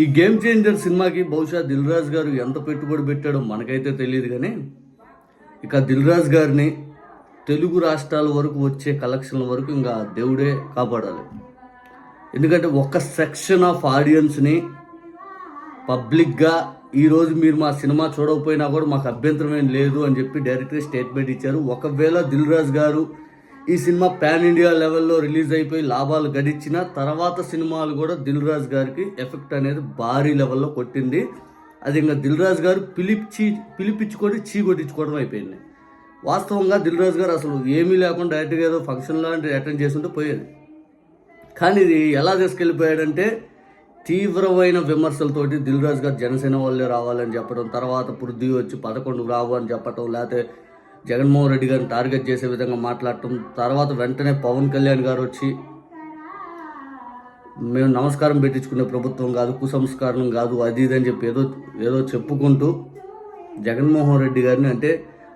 ఈ game changer సినిమాకి బహుశా దిల్ రాజు గారు ఎంత పెట్టుబడి పెట్టాడో మనకైతే తెలియదు కానీ ఇక దిల్ రాజు గారిని తెలుగు రాష్ట్రాల వరకు వచ్చే కలెక్షన్ల వరకు ఇంకా దేవుడే కాపాడాలి. ఎందుకంటే ఒక సెక్షన్ ఆఫ్ ఆడియన్స్ని పబ్లిక్గా ఈరోజు మీరు మా సినిమా చూడకపోయినా కూడా మాకు అభ్యంతరం ఏం లేదు అని చెప్పి డైరెక్ట్గా స్టేట్మెంట్ ఇచ్చారు. ఒకవేళ దిల్ రాజు గారు ఈ సినిమా పాన్ ఇండియా లెవెల్లో రిలీజ్ అయిపోయి లాభాలు గడించిన తర్వాత సినిమాలు కూడా దిల్ రాజు గారికి ఎఫెక్ట్ అనేది భారీ లెవెల్లో కొట్టింది. అది ఇంకా దిల్ రాజు గారు పిలిచి పిలిపించుకొని చీ కొట్టించుకోవడం అయిపోయింది. వాస్తవంగా దిల్ రాజు గారు అసలు ఏమీ లేకుండా డైరెక్ట్గా ఏదో ఫంక్షన్ లాంటివి అటెండ్ చేస్తుంటే పోయేది. కానీ ఇది ఎలా తీసుకెళ్ళిపోయాడంటే తీవ్రమైన విమర్శలతోటి దిల్ రాజు గారు జనసేన వాళ్ళే రావాలని చెప్పడం తర్వాత పృథ్వీ వచ్చి పదకొండు రావు అని చెప్పడం లేకపోతే జగన్మోహన్ రెడ్డి గారిని టార్గెట్ చేసే విధంగా మాట్లాడటం తర్వాత వెంటనే పవన్ కళ్యాణ్ గారు వచ్చి మేము నమస్కారం పెట్టించుకునే ప్రభుత్వం కాదు కుసంస్కారం కాదు అది ఇది అని చెప్పి ఏదో ఏదో చెప్పుకుంటూ జగన్మోహన్ రెడ్డి గారిని అంటే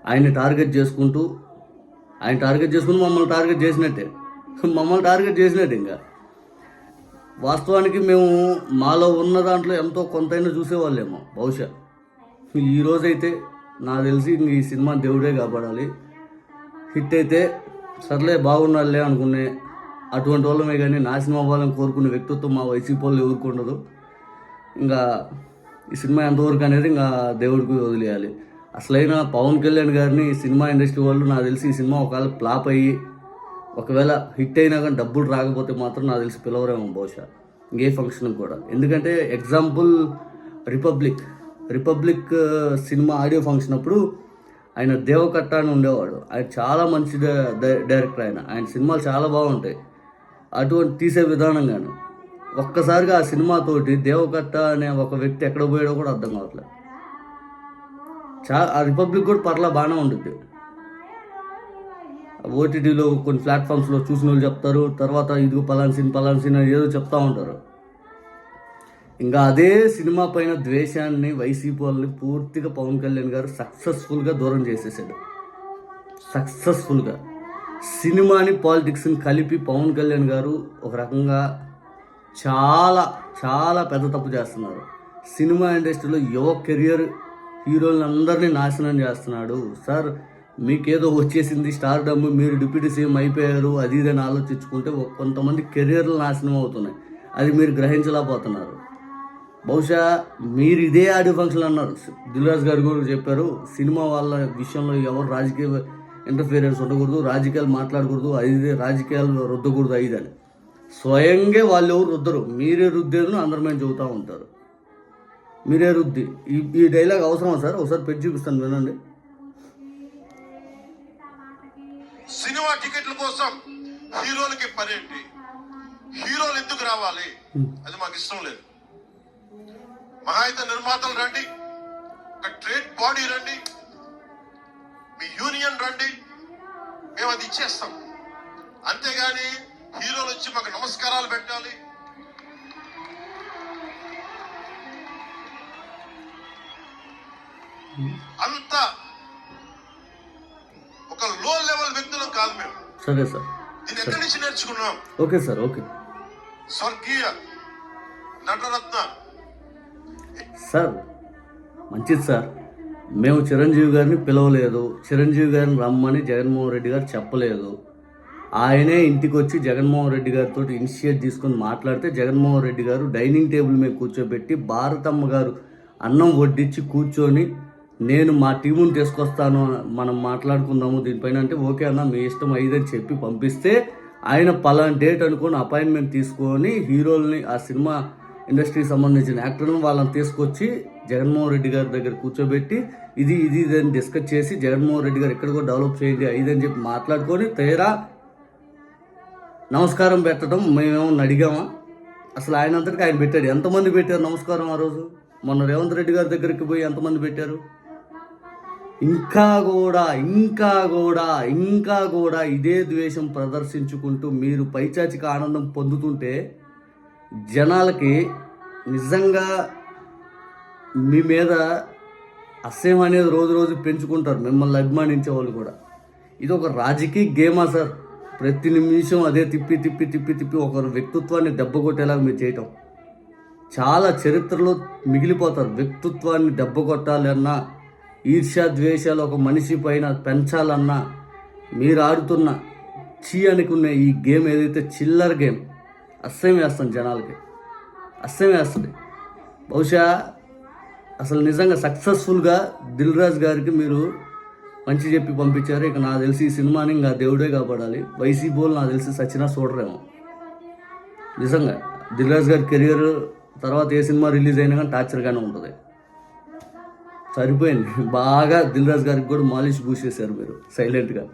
ఆయన్ని టార్గెట్ చేసుకుంటూ ఆయన టార్గెట్ చేసుకుని మమ్మల్ని టార్గెట్ చేసినట్టే. మమ్మల్ని టార్గెట్ చేసినట్టు ఇంకా. వాస్తవానికి మేము మాలో ఉన్న దాంట్లో ఎంతో కొంతైనా చూసేవాళ్ళేమో బహుశా. ఈ రోజైతే నాకు తెలిసి ఈ సినిమా దేవుడే కాపాడాలి. హిట్ అయితే సర్లే బాగున్నారులే అనుకునే అటువంటి వాళ్ళమే కానీ నాశనం అవ్వాలని కోరుకునే వ్యక్తిత్వం మా వైసీపీ వాళ్ళు ఎవరికి ఇంకా ఈ సినిమా ఎంతవరకు అనేది ఇంకా దేవుడికి వదిలేయాలి. అసలైన పవన్ కళ్యాణ్ గారిని సినిమా ఇండస్ట్రీ వాళ్ళు నాకు తెలిసి ఈ సినిమా ఒకవేళ ఫ్లాప్ అయ్యి ఒకవేళ హిట్ అయినా కానీ డబ్బులు రాకపోతే మాత్రం నాకు తెలిసి పిలవరేమో బహుశా. ఇంకే ఫంక్షన్ కూడా. ఎందుకంటే example republic republic cinema audio function అప్పుడు ఆయన దేవకట్ట అని ఉండేవాడు. ఆయన చాలా మంచి డై- డైరెక్టర్ ఆయన. ఆయన సినిమాలు చాలా బాగుంటాయి. అటువంటి తీసే విధానం కానీ ఒక్కసారిగా ఆ సినిమాతోటి దేవకట్ట అనే ఒక వ్యక్తి ఎక్కడ పోయాడో కూడా అర్థం కావట్లేదు. చా ఆ రిపబ్లిక్ కూడా పర్లా బాగానే ఉంటుంది ఓటీటీలో కొన్ని ప్లాట్ఫామ్స్లో చూసిన వాళ్ళు చెప్తారు. తర్వాత ఇదిగో పలాన్ సిన్ పలాన్ సిన్ అని ఏదో చెప్తూ ఉంటారు. ఇంకా అదే సినిమా పైన ద్వేషాన్ని వైసీపీ వాళ్ళని పూర్తిగా పవన్ కళ్యాణ్ గారు సక్సెస్ఫుల్గా దూరం చేసేసాడు. సక్సెస్ఫుల్గా. సినిమాని పాలిటిక్స్ని కలిపి పవన్ కళ్యాణ్ గారు ఒక రకంగా చాలా చాలా పెద్ద తప్పు చేస్తున్నారు. సినిమా ఇండస్ట్రీలో యువ కెరియర్ హీరోలను అందరినీ నాశనం చేస్తున్నాడు. సార్ మీకేదో వచ్చేసింది స్టార్ డమ్ మీరు డిప్యూటీ సీఎం అయిపోయారు అది ఇది అని ఆలోచించుకుంటే కొంతమంది కెరియర్లు నాశనం అవుతున్నాయి. అది మీరు గ్రహించలేకపోతున్నారు. బహుశా మీరు ఇదే ఆడియో ఫంక్షన్ అన్నారు. దిల్రాజ్ గారు కూడా చెప్పారు సినిమా వాళ్ళ విషయంలో ఎవరు రాజకీయ ఇంటర్ఫీరెన్స్ ఉండకూడదు రాజకీయాలు మాట్లాడకూడదు అది రాజకీయాలు రుద్దకూడదు అది అని స్వయంగా వాళ్ళు ఎవరు రుద్దరు? మీరే రుద్దేదని అందరి మేము చెబుతూ ఉంటారు. మీరే రుద్ది. ఈ ఈ డైలాగ్ అవసరమా సార్? ఒకసారి పెట్టి చూపిస్తాను వినండి. సినిమా టికెట్ల కోసం హీరోలకి పనేంటి హీరోలు ఎందుకు రావాలి? అది మాకు ఇష్టం లేదు. మహా అయితే నిర్మాతలు రండి. ఒక ట్రేడ్ బాడీ రండి. మీ యూనియన్ రండి. మేము అది ఇచ్చేస్తాం. అంతేగాని హీరోలు వచ్చి మాకు నమస్కారాలు పెట్టాలి. అంత ఒక లో లెవెల్ వ్యక్తులం కాదు మేము. సరే సార్. దీన్ని ఎక్కడి నుంచి నేర్చుకున్నాం? Okay sir okay. స్వర్గీయ నటరత్న సార్ మంచిది సార్. మేము చిరంజీవి గారిని పిలవలేదు. చిరంజీవి గారిని రమ్మని జగన్మోహన్ రెడ్డి గారు చెప్పలేదు. ఆయనే ఇంటికి వచ్చి జగన్మోహన్ రెడ్డి గారితో ఇనిషియేట్ తీసుకొని మాట్లాడితే జగన్మోహన్ రెడ్డి గారు డైనింగ్ టేబుల్ మీద కూర్చోబెట్టి భారతమ్మ గారు అన్నం వడ్డించి కూర్చొని నేను మా టీముని తీసుకొస్తాను మనం మాట్లాడుకుందాము దీనిపైన అంటే ఓకే అన్న మీ ఇష్టం ఐదని చెప్పి పంపిస్తే ఆయన పలానా డేట్ అనుకొని అపాయింట్మెంట్ తీసుకొని హీరోల్ని ఆ సినిమా ఇండస్ట్రీకి సంబంధించిన యాక్టర్ను వాళ్ళని తీసుకొచ్చి జగన్మోహన్ రెడ్డి గారి దగ్గర కూర్చోబెట్టి ఇది ఇది ఇదని డిస్కస్ చేసి జగన్మోహన్ రెడ్డి గారు ఎక్కడికో కూడా డెవలప్ చేయండి ఇదని చెప్పి మాట్లాడుకొని తేరా నమస్కారం పెట్టడం మేమేమన్నా అడిగామా? అసలు ఆయన అంతటికి ఆయన పెట్టాడు. ఎంతమంది పెట్టారు నమస్కారం ఆ రోజు? మొన్న రేవంత్ రెడ్డి గారి దగ్గరికి పోయి ఎంతమంది పెట్టారు? ఇంకా కూడా ఇంకా కూడా ఇంకా కూడా ఇదే ద్వేషం ప్రదర్శించుకుంటూ మీరు పైచాచిక ఆనందం పొందుతుంటే జనాలకి నిజంగా మీ మీద అసహ్యం అనేది రోజు రోజు పెంచుకుంటారు మిమ్మల్ని అభిమానించే వాళ్ళు కూడా. ఇది ఒక రాజకీయ గేమా సార్. ప్రతి నిమిషం అదే తిప్పి తిప్పి తిప్పి తిప్పి ఒకరు వ్యక్తిత్వాన్ని దెబ్బ కొట్టేలాగా మీరు చేయటం. చాలా చరిత్రలో మిగిలిపోతారు వ్యక్తిత్వాన్ని దెబ్బ కొట్టాలన్నా ఈర్ష్యా ద్వేషాలు ఒక మనిషి పైన పెంచాలన్నా మీరు ఆడుతున్న చీ అనుకునే ఈ గేమ్ ఏదైతే చిల్లర్ గేమ్ అస్సయం వేస్తుంది జనాలకి. అస్సయం వేస్తుంది. బహుశా అసలు నిజంగా సక్సెస్ఫుల్గా దిల్ రాజు గారికి మీరు మంచి చెప్పి పంపించారు. ఇక నాకు తెలిసి ఈ సినిమాని ఇంకా దేవుడే కాపాడాలి. వైసీపీలు నాకు తెలిసి సచినా చూడరేమో. నిజంగా దిల్ రాజు గారి కెరియర్ తర్వాత ఏ సినిమా రిలీజ్ అయినా కానీ టార్చర్గానే ఉంటుంది. సరిపోయింది. బాగా దిల్ రాజు గారికి కూడా మాలిష్ పూసేశారు మీరు. సైలెంట్గా.